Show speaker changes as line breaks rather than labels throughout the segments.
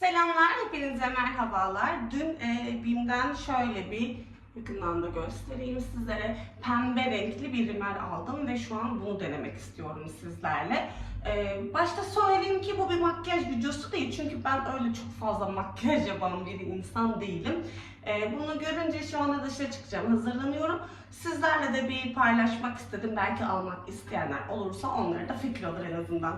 Selamlar, hepinize merhabalar. Dün e, BİM'den şöyle bir yakından da göstereyim sizlere. Pembe renkli bir rimel aldım ve şu an bunu denemek istiyorum sizlerle. E, başta söyleyeyim ki bu bir makyaj videosu değil çünkü ben öyle çok fazla makyaj yapan bir insan değilim. E, bunu görünce şu anda dışarı çıkacağım, hazırlanıyorum. Sizlerle de bir paylaşmak istedim. Belki almak isteyenler olursa onlara da fikir olur en azından.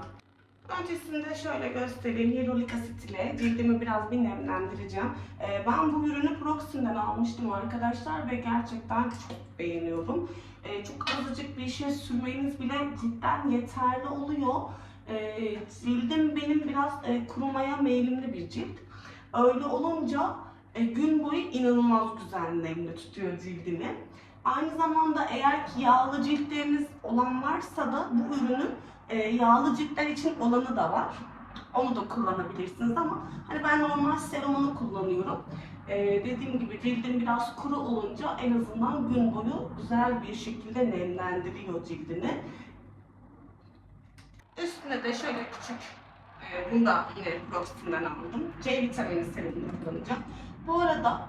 Öncesinde şöyle göstereyim. Hyaluronik asit ile cildimi biraz bir nemlendireceğim. Ee, ben bu ürünü Proxim'den almıştım arkadaşlar ve gerçekten çok beğeniyorum. Ee, çok azıcık bir şey sürmeniz bile cidden yeterli oluyor. Ee, cildim benim biraz e, kurumaya meyillimli bir cilt. Öyle olunca e, gün boyu inanılmaz güzel nemli tutuyor cildimi. Aynı zamanda eğer ki yağlı ciltleriniz olan varsa da bu ürünün e, yağlı ciltler için olanı da var. Onu da kullanabilirsiniz ama hani ben normal serumunu kullanıyorum. E, dediğim gibi cildim biraz kuru olunca en azından gün boyu güzel bir şekilde nemlendiriyor cildini. Üstüne de şöyle küçük, e, bunu da yine Proxim'den aldım. C vitamini serumunu kullanacağım. Bu arada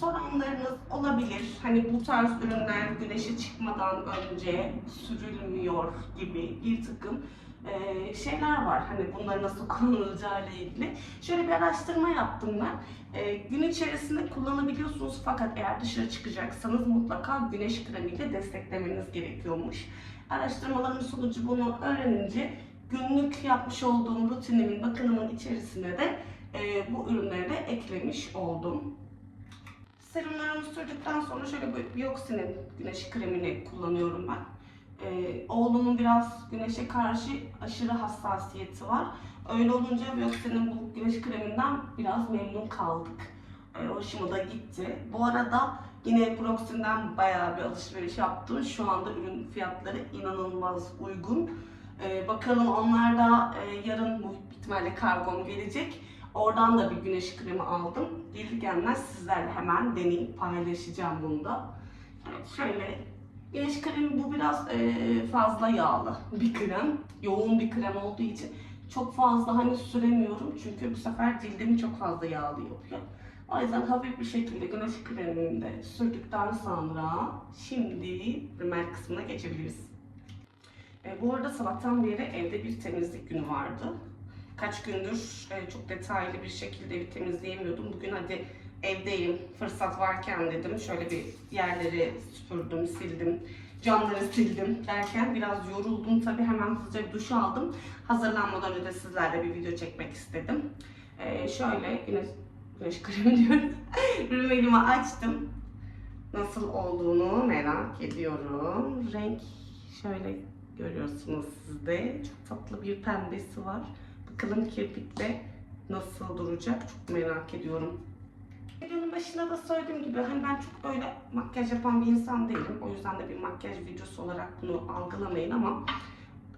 soranlarınız olabilir. Hani bu tarz ürünler güneşe çıkmadan önce sürülmüyor gibi bir takım e, şeyler var. Hani bunları nasıl kullanılacağı ile ilgili. Şöyle bir araştırma yaptım ben. E, gün içerisinde kullanabiliyorsunuz fakat eğer dışarı çıkacaksanız mutlaka güneş kremiyle desteklemeniz gerekiyormuş. Araştırmaların sonucu bunu öğrenince günlük yapmış olduğum rutinimin, bakımımın içerisine de e, bu ürünleri de eklemiş oldum. Serumlarımı sürdükten sonra şöyle bir Bioxy'nin güneş kremini kullanıyorum ben. Ee, oğlumun biraz güneşe karşı aşırı hassasiyeti var. Öyle olunca Bioxy'nin bu güneş kreminden biraz memnun kaldık. Ee, hoşuma da gitti. Bu arada yine Proxim'den bayağı bir alışveriş yaptım. Şu anda ürün fiyatları inanılmaz uygun. Ee, bakalım onlar da e, yarın bu ihtimalle kargom gelecek. Oradan da bir güneş kremi aldım. Gelir gelmez sizlerle hemen deneyip paylaşacağım bunu da. Evet şöyle güneş kremi bu biraz e, fazla yağlı bir krem. Yoğun bir krem olduğu için çok fazla hani süremiyorum çünkü bu sefer cildimi çok fazla yağlı yapıyor. O yüzden hafif bir şekilde güneş kremimi de sürdükten sonra şimdi rimel kısmına geçebiliriz. E, bu arada sabahtan beri evde bir temizlik günü vardı kaç gündür e, çok detaylı bir şekilde bir temizleyemiyordum. Bugün hadi evdeyim, fırsat varken dedim. Şöyle bir yerleri süpürdüm, sildim, camları sildim derken biraz yoruldum. Tabii hemen hızlıca bir duş aldım. Hazırlanmadan önce sizlerle bir video çekmek istedim. E, şöyle güneş, güneş kremi diyorum. Rümelimi açtım. Nasıl olduğunu merak ediyorum. Renk şöyle görüyorsunuz siz de. Çok tatlı bir pembesi var. Bakalım kirpikle nasıl duracak çok merak ediyorum. Videonun başında da söylediğim gibi hani ben çok öyle makyaj yapan bir insan değilim. O yüzden de bir makyaj videosu olarak bunu algılamayın ama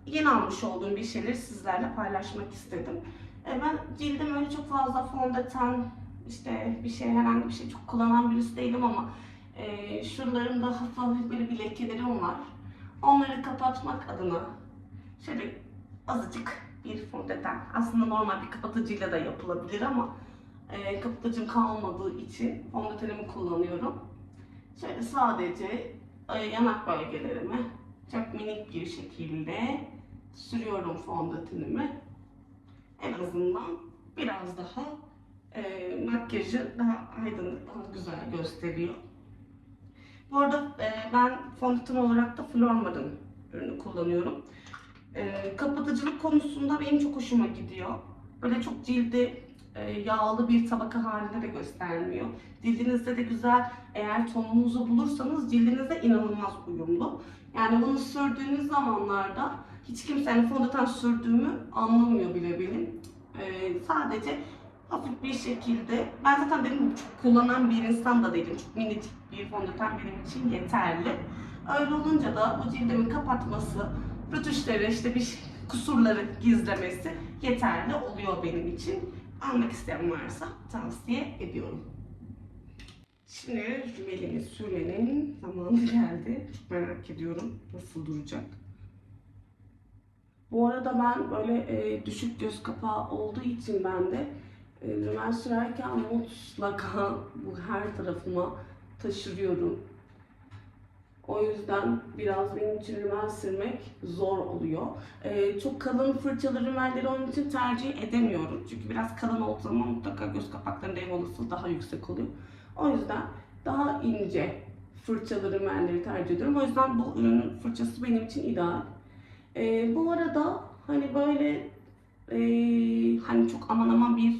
yeni almış olduğum bir şeyleri sizlerle paylaşmak istedim. E, Ben cildim öyle çok fazla fondöten işte bir şey herhangi bir şey çok kullanan birisi değilim ama e, şuralarımda hafif hafif böyle bir lekelerim var. Onları kapatmak adına şöyle azıcık bir fondöten. Aslında normal bir kapatıcıyla da yapılabilir ama e, kapatıcım kalmadığı için fondötenimi kullanıyorum. Şöyle sadece e, yanak bölgelerime çok minik bir şekilde sürüyorum fondötenimi. En azından biraz daha e, makyajı daha aydınlık, daha güzel gösteriyor. Bu arada e, ben fondöten olarak da Flormar'ın ürünü kullanıyorum. E, kapatıcılık konusunda benim çok hoşuma gidiyor. Böyle çok cildi e, yağlı bir tabaka halinde de göstermiyor. Cildinizde de güzel, eğer tonunuzu bulursanız cildinizde inanılmaz uyumlu. Yani bunu sürdüğünüz zamanlarda hiç kimsenin fondöten sürdüğümü anlamıyor bile benim. E, sadece hafif bir şekilde, ben zaten dedim çok kullanan bir insan da değilim. Çok minicik bir fondöten benim için yeterli. Öyle olunca da bu cildimi kapatması, rötuşları işte bir kusurları gizlemesi yeterli oluyor benim için. Almak isteyen varsa tavsiye ediyorum. Şimdi rümelini sürmenin zamanı geldi. Çok merak ediyorum nasıl duracak. Bu arada ben böyle e, düşük göz kapağı olduğu için ben de E, rümen sürerken mutlaka bu her tarafıma taşırıyorum. O yüzden biraz benim için rümen sürmek zor oluyor. Ee, çok kalın fırçalı rümenleri onun için tercih edemiyorum. Çünkü biraz kalın olduğu zaman mutlaka göz kapaklarında ev olasılığı daha yüksek oluyor. O yüzden daha ince fırçalı rümenleri tercih ediyorum. O yüzden bu ürünün fırçası benim için ideal. Ee, bu arada hani böyle ee, hani çok aman aman bir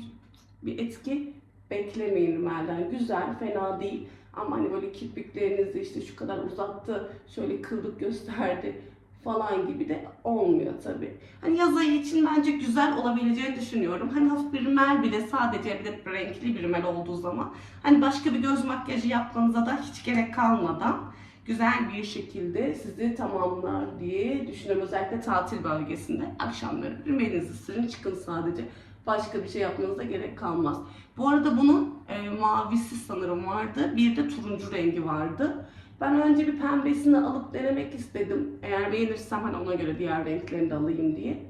bir etki beklemeyin rümelden. Güzel, fena değil. Ama hani böyle kirpiklerinizi işte şu kadar uzattı, şöyle kıvrık gösterdi falan gibi de olmuyor tabii. Hani yaz ayı için bence güzel olabileceğini düşünüyorum. Hani hafif bir rimel bile sadece bir de renkli bir rimel olduğu zaman hani başka bir göz makyajı yapmanıza da hiç gerek kalmadan güzel bir şekilde sizi tamamlar diye düşünüyorum. Özellikle tatil bölgesinde akşamları rimelinizi sürün çıkın sadece. Başka bir şey yapmanıza gerek kalmaz. Bu arada bunun e, mavisi sanırım vardı. Bir de turuncu rengi vardı. Ben önce bir pembesini alıp denemek istedim. Eğer beğenirsem hani ona göre diğer renklerini de alayım diye.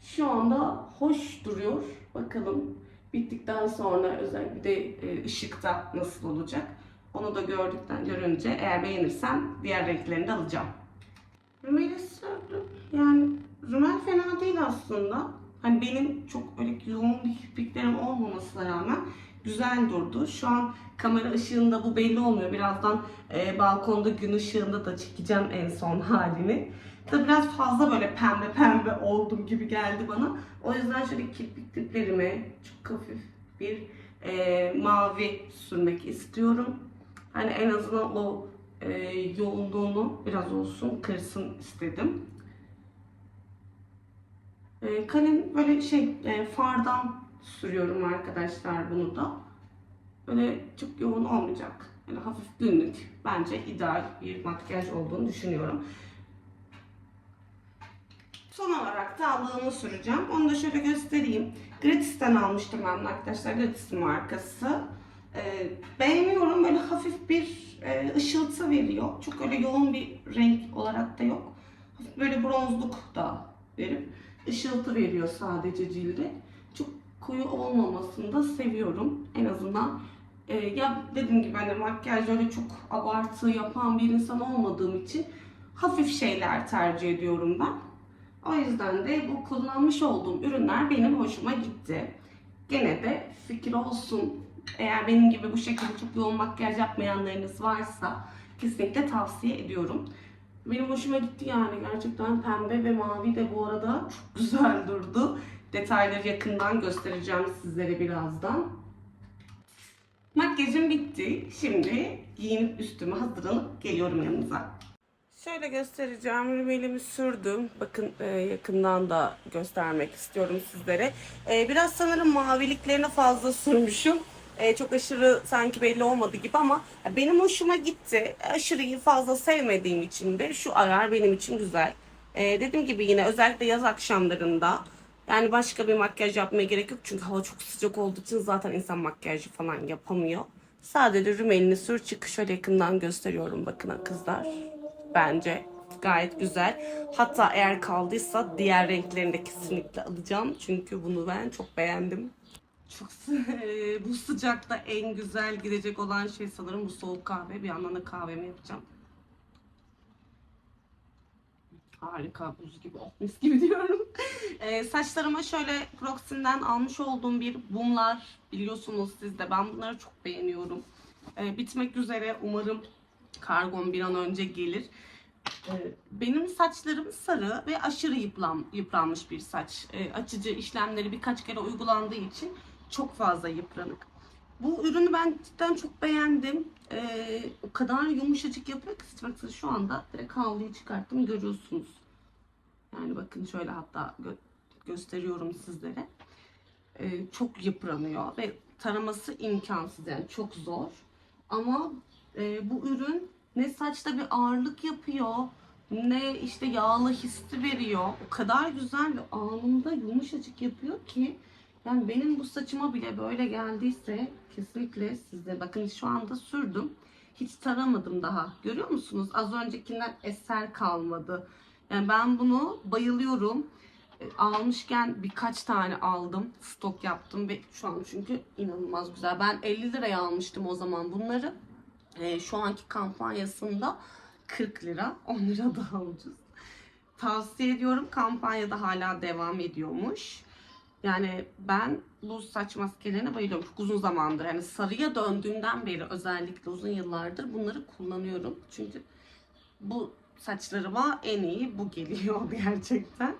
Şu anda hoş duruyor. Bakalım bittikten sonra özellikle de e, ışıkta nasıl olacak. Onu da gördükten görünce eğer beğenirsem diğer renklerini de alacağım. Rümeli sürdüm. Yani rümel fena değil aslında. Hani benim çok öyle yoğun bir kirpiklerim olmamasına rağmen güzel durdu. Şu an kamera ışığında bu belli olmuyor. Birazdan e, balkonda gün ışığında da çekeceğim en son halini. Tabii biraz fazla böyle pembe pembe oldum gibi geldi bana. O yüzden şöyle kirpik diplerime çok hafif bir e, mavi sürmek istiyorum. Hani en azından o e, yoğunluğunu biraz olsun kırsın istedim. E, kalem böyle şey e, fardan sürüyorum arkadaşlar bunu da. Böyle çok yoğun olmayacak. Yani hafif günlük. Bence ideal bir makyaj olduğunu düşünüyorum. Son olarak da aldığımı süreceğim. Onu da şöyle göstereyim. Gratis'ten almıştım ben arkadaşlar. Gratis markası. Ee, beğeniyorum. Böyle hafif bir e, ışıltı veriyor. Çok öyle yoğun bir renk olarak da yok. Hafif böyle bronzluk da verip ışıltı veriyor sadece cilde. Çok koyu olmamasını da seviyorum. En azından e, ya dediğim gibi hani makyaj öyle çok abartı yapan bir insan olmadığım için hafif şeyler tercih ediyorum ben. O yüzden de bu kullanmış olduğum ürünler benim hoşuma gitti. Gene de fikir olsun. Eğer benim gibi bu şekilde çok yoğun makyaj yapmayanlarınız varsa kesinlikle tavsiye ediyorum. Benim hoşuma gitti yani gerçekten pembe ve mavi de bu arada çok güzel durdu. Detayları yakından göstereceğim sizlere birazdan. Makyajım bitti. Şimdi giyinip üstüme hazırlanıp geliyorum yanınıza. Şöyle göstereceğim. Rümelimi sürdüm. Bakın e, yakından da göstermek istiyorum sizlere. E, biraz sanırım maviliklerine fazla sürmüşüm. E, çok aşırı sanki belli olmadı gibi ama benim hoşuma gitti. Aşırıyı fazla sevmediğim için de şu ayar benim için güzel. E, dediğim gibi yine özellikle yaz akşamlarında yani başka bir makyaj yapmaya gerek yok. Çünkü hava çok sıcak olduğu için zaten insan makyajı falan yapamıyor. Sadece rümelini sür çık. Şöyle yakından gösteriyorum bakın kızlar. Bence gayet güzel. Hatta eğer kaldıysa diğer renklerini de kesinlikle alacağım. Çünkü bunu ben çok beğendim. Çok bu sıcakta en güzel gidecek olan şey sanırım bu soğuk kahve. Bir yandan da kahvemi yapacağım. Harika buz gibi oh, mis gibi diyorum. Ee, saçlarıma şöyle Proxim'den almış olduğum bir bunlar biliyorsunuz siz de ben bunları çok beğeniyorum. Ee, bitmek üzere umarım kargon bir an önce gelir. Benim saçlarım sarı ve aşırı yıpran, yıpranmış bir saç. Ee, açıcı işlemleri birkaç kere uygulandığı için çok fazla yıpranık. Bu ürünü ben cidden çok beğendim. Ee, o kadar yumuşacık yapıyor ki bakın şu anda direkt havluyu çıkarttım görüyorsunuz. Yani bakın şöyle hatta gö- gösteriyorum sizlere. Ee, çok yıpranıyor ve taraması imkansız yani çok zor. Ama e, bu ürün ne saçta bir ağırlık yapıyor ne işte yağlı hissi veriyor. O kadar güzel ve anında yumuşacık yapıyor ki yani benim bu saçıma bile böyle geldiyse kesinlikle sizde bakın şu anda sürdüm. Hiç taramadım daha. Görüyor musunuz? Az öncekinden eser kalmadı. Yani ben bunu bayılıyorum. E, Almışken birkaç tane aldım. Stok yaptım ve şu an çünkü inanılmaz güzel. Ben 50 liraya almıştım o zaman bunları. E, şu anki kampanyasında 40 lira. 10 lira daha ucuz. Tavsiye ediyorum. Kampanyada hala devam ediyormuş. Yani ben bu saç maskelerine bayılıyorum. Çok uzun zamandır. Yani sarıya döndüğümden beri özellikle uzun yıllardır bunları kullanıyorum. Çünkü bu saçlarıma en iyi bu geliyor gerçekten.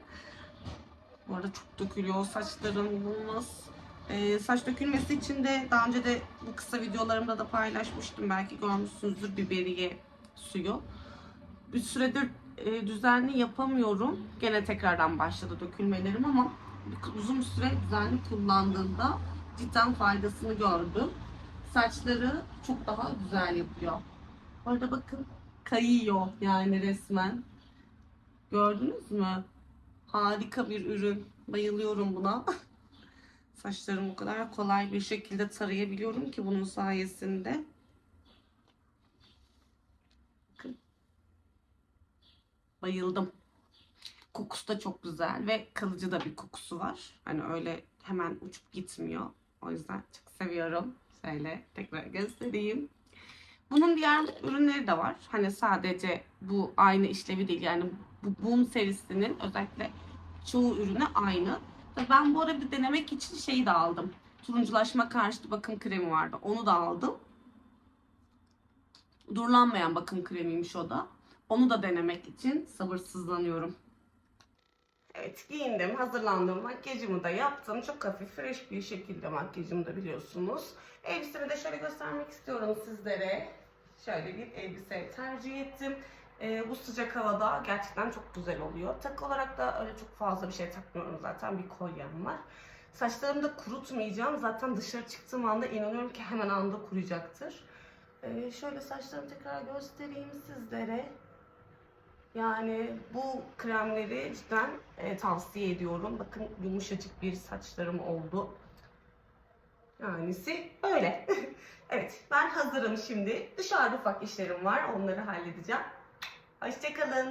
Bu arada çok dökülüyor saçlarım inanılmaz. Ee, saç dökülmesi için de daha önce de bu kısa videolarımda da paylaşmıştım. Belki görmüşsünüzdür biberiye suyu. Bir süredir e, düzenli yapamıyorum. Gene tekrardan başladı dökülmelerim ama uzun süre düzenli kullandığımda cidden faydasını gördüm. Saçları çok daha güzel yapıyor. Bu arada bakın kayıyor yani resmen. Gördünüz mü? Harika bir ürün. Bayılıyorum buna. Saçlarımı o kadar kolay bir şekilde tarayabiliyorum ki bunun sayesinde. Bakın. Bayıldım. Kokusu da çok güzel ve kalıcı da bir kokusu var. Hani öyle hemen uçup gitmiyor. O yüzden çok seviyorum. Şöyle tekrar göstereyim. Bunun diğer ürünleri de var. Hani sadece bu aynı işlevi değil. Yani bu Boom serisinin özellikle çoğu ürünü aynı. Ben bu ara bir denemek için şeyi de aldım. Turunculaşma karşıtı bakım kremi vardı. Onu da aldım. Durulanmayan bakım kremiymiş o da. Onu da denemek için sabırsızlanıyorum. Evet giyindim, hazırlandım, makyajımı da yaptım. Çok hafif, fresh bir şekilde makyajımı da biliyorsunuz. Elbisemi de şöyle göstermek istiyorum sizlere. Şöyle bir elbise tercih ettim. Ee, bu sıcak havada gerçekten çok güzel oluyor. Takı olarak da öyle çok fazla bir şey takmıyorum zaten. Bir kolyem var. Saçlarımı da kurutmayacağım. Zaten dışarı çıktığım anda inanıyorum ki hemen anda kuruyacaktır. Ee, şöyle saçlarımı tekrar göstereyim sizlere. Yani bu kremleri cidden e, tavsiye ediyorum. Bakın yumuşacık bir saçlarım oldu. Yanisi öyle. evet ben hazırım şimdi. Dışarıda ufak işlerim var. Onları halledeceğim. Hoşçakalın.